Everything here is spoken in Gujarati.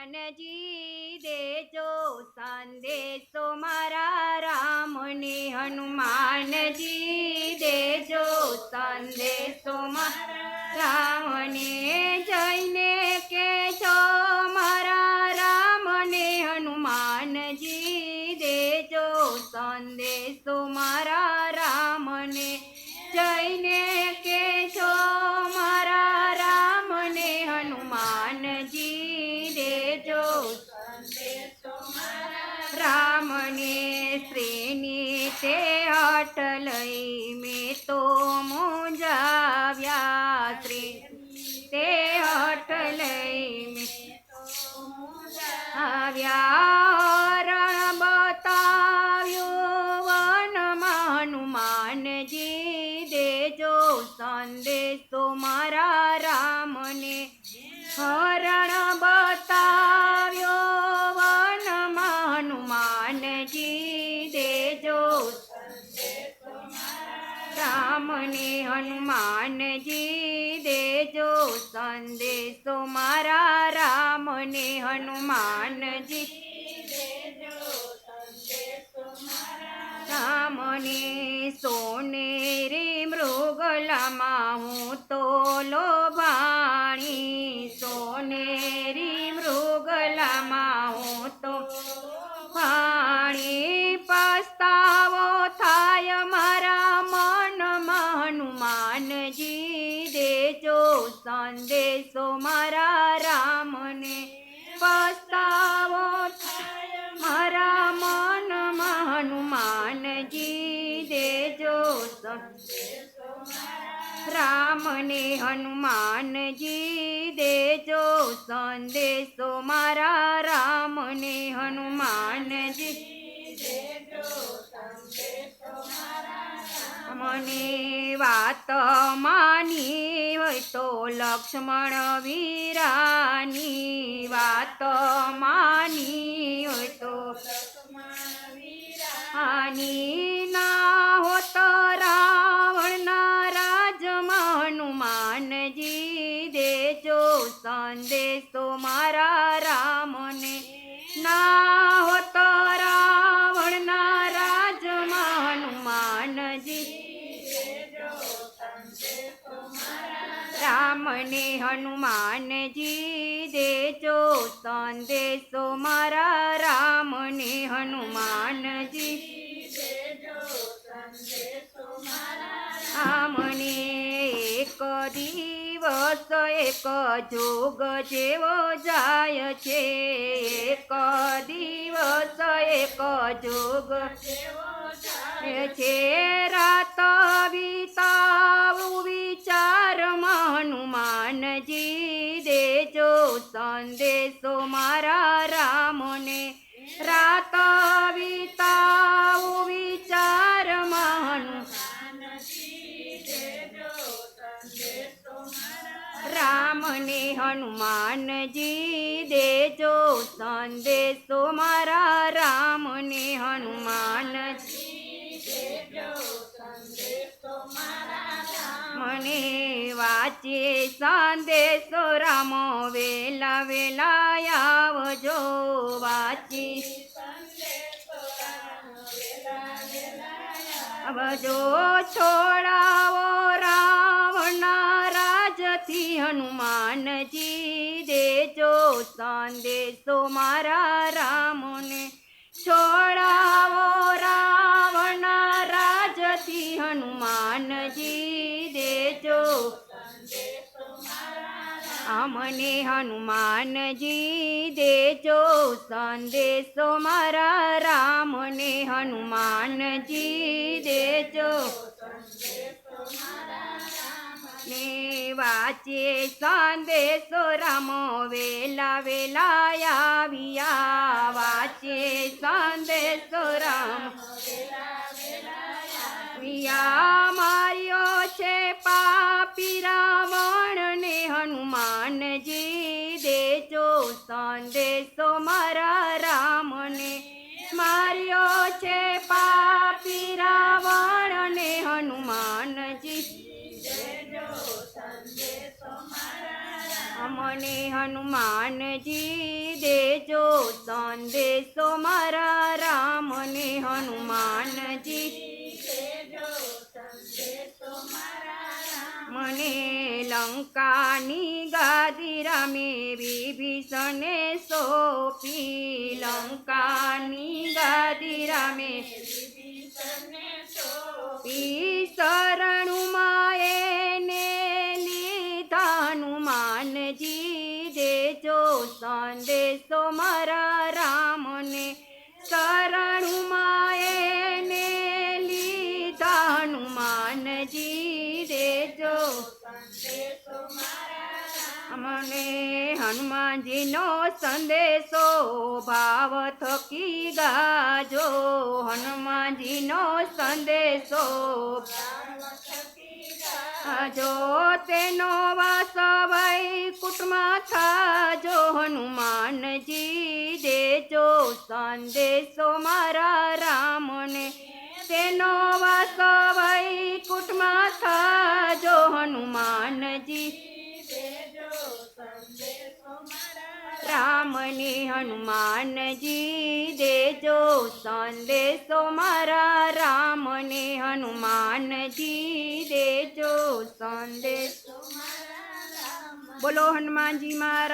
હનુમાનજી દેજો, સંદેશો મારા રામને હનુમાનજી દેજો, સંદેશો મારા રામને જઈને કે છો મારા રામને હનુમાનજી દેજો, સંદેશો મારા રામને જઈને હટ લઈ મેં તો મુંજાવ્યા તે હટ લઈ મેં આવ્યા હનુમાનજી દેજો સંદેશો મારા રામને હનુમાનજી રામને સોનેરી મૃગલામાં હું તો લોભાણી સંદેશો મારા રામને પસ્તાવો મારા મનમાં હનુમાનજી દેજો સંદેશો રામને હનુમાનજી દેજો સંદેશો મારા રામને હનુમાનજી મને વાત માની હોય તો લક્ષ્મણ વીરાની વાત માની હોય તો આની ના હોત રાવણના રાજમાં હનુમાનજી દેજો સંદેશો રામને હનુમાનજી દેજો સંદેશો મારા રામને, હનુમાનજી મને એક દિવસ, એક જોગ જેવો જાય છે, એક દિવસ એક જોગ. છે રાત વિતાવું વિચાર હનુમાનજી દેજો સંદેશો મારા રામને. રાત રામને હનુમાનજી દેજો, સંદેશો મારા રામને. હનુમાનજી મને વાંચે સંદેશો, રામો વેલા વેલા આવજો. વાંચી આવજો, છોડાવો રામ હનુમાનજી દેજો સંદેશો મારા રામને છોડાવો રાવણ રાજથી. હનુમાનજી દેજો અમને હનુમાનજી દેજો સંદેશો મારા રામને. હનુમાનજી દેજો ને વાંચે સંદેશો રામો વેલા વેલા આવ્યા. વાંચે સંદેશો રામ માર્યો છે પાપી રાવણને હનુમાનજી દેજો સંદેશો મારા રામને. માર્યો છે પાપી રાવણને મને હનુમાનજી દેજો, સંદેશો મારા રામને હનુમાનજી. મને લંકાની ગાદી રમે વિભીષણે સોપી. લંકાની ગાદી રમે ઈ શરણુમાં દેજો સંદેશો મારા રામને શરણુમાં એને લીધા હનુમાનજી દેજો મને હનુમાનજીનો સંદેશો ભાવ થકી ગાજો. હનુમાનજીનો સંદેશો જો તેનો વાસ વૈકુટમાં થાજો, હનુમાનજી દેજો, સંદેશો મારા રામને. તેનો વાસ વૈકુટમાં થાજો, હનુમાનજી રામને હનુમાનજી દેજો સંદેશો મારા રામને હનુમાનજી દેજો સંદેશો બોલો હનુમાનજી મારા